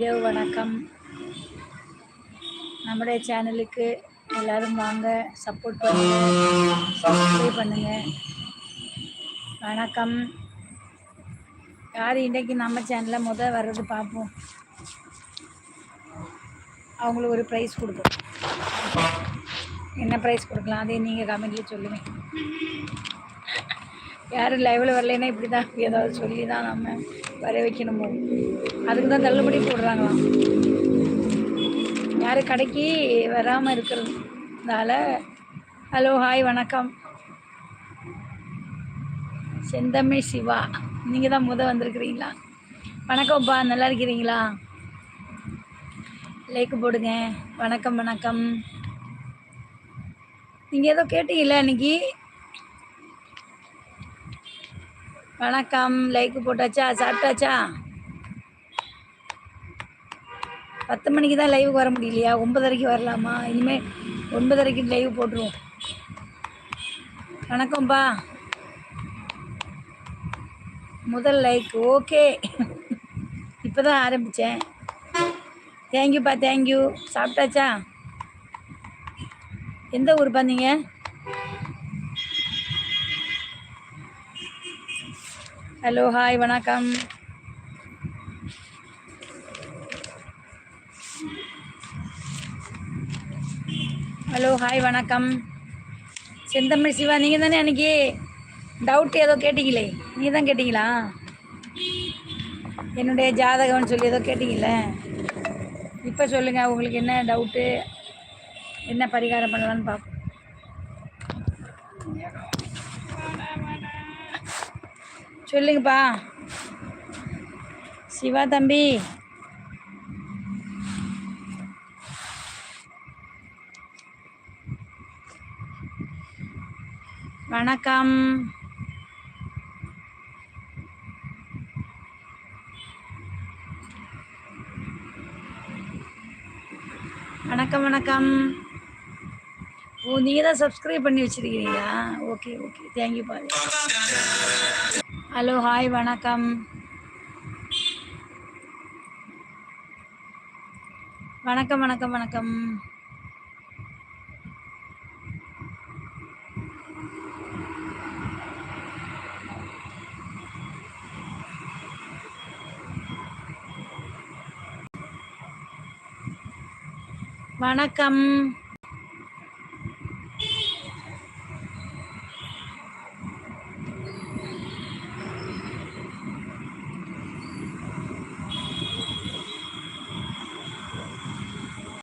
இரவு வணக்கம். நம்முடைய சேனலுக்கு எல்லாரும் வாங்க சப்போர்ட் பண்ணுங்க சப்ஸ்கிரைப் பண்ணுங்க. வணக்கம். யார் இன்றைக்கு நம்ம சேனலில் முத வர்றது பார்ப்போம் அவங்களுக்கு ஒரு ப்ரைஸ் கொடுப்போம். என்ன ப்ரைஸ் கொடுக்கலாம்? அதே நீங்கள் கமெண்ட்லேயே சொல்லுங்கள் யாரும் லைவில் வரலைன்னா இப்படி தான் ஏதாவது சொல்லி தான் நம்ம வர வைக்கணுமோ அதுக்கு தான் தள்ளுபடி போடுறாங்களாம். யார் கடைக்கு வராமல் இருக்கிறதுனால ஹலோ ஹாய் வணக்கம். செந்தமிழ் சிவா நீங்கள் தான் முத வந்திருக்கிறீங்களா? வணக்கம்ப்பா நல்லா இருக்கிறீங்களா? லைக் போடுங்க. வணக்கம் வணக்கம். நீங்கள் ஏதோ கேட்டீங்களா இன்னைக்கு? வணக்கம். லைக் போட்டாச்சா? சாப்பிட்டாச்சா? பத்து மணிக்கு தான் லைவுக்கு வர முடியலையா? ஒன்பதரைக்கு வரலாமா? இனிமேல் ஒன்பதரைக்கு லைவ் போட்டுருவோம். வணக்கம்ப்பா முதல் லைக். ஓகே. இப்போ தான் ஆரம்பித்தேன் தேங்க்யூப்பா தேங்க்யூ சாப்பிட்டாச்சா? எந்த ஊர் பார்த்தீங்க ஹலோ ஹாய் வணக்கம். ஹலோ ஹாய் வணக்கம். செந்தமிழ் சிவா நீங்கள் தானே அன்றைக்கி டவுட் ஏதோ கேட்டீங்களே? நீங்கள் தான் கேட்டிங்களா? என்னுடைய ஜாதகம்னு சொல்லி ஏதோ கேட்டிங்களே இப்போ சொல்லுங்கள் உங்களுக்கு என்ன டவுட்டு என்ன பரிகாரம் பண்ணலான்னு பார்ப்போம் சொல்லுங்கப்பா. சிவா தம்பி. வணக்கம். வணக்கம் வணக்கம். ஓ நீங்கள் தான் சப்ஸ்கிரைப் பண்ணி வச்சுருக்கிறீங்களா? Okay okay. தேங்க்யூ பாரு ஹலோ ஹாய் வணக்கம். வணக்கம் வணக்கம் வணக்கம். வணக்கம்.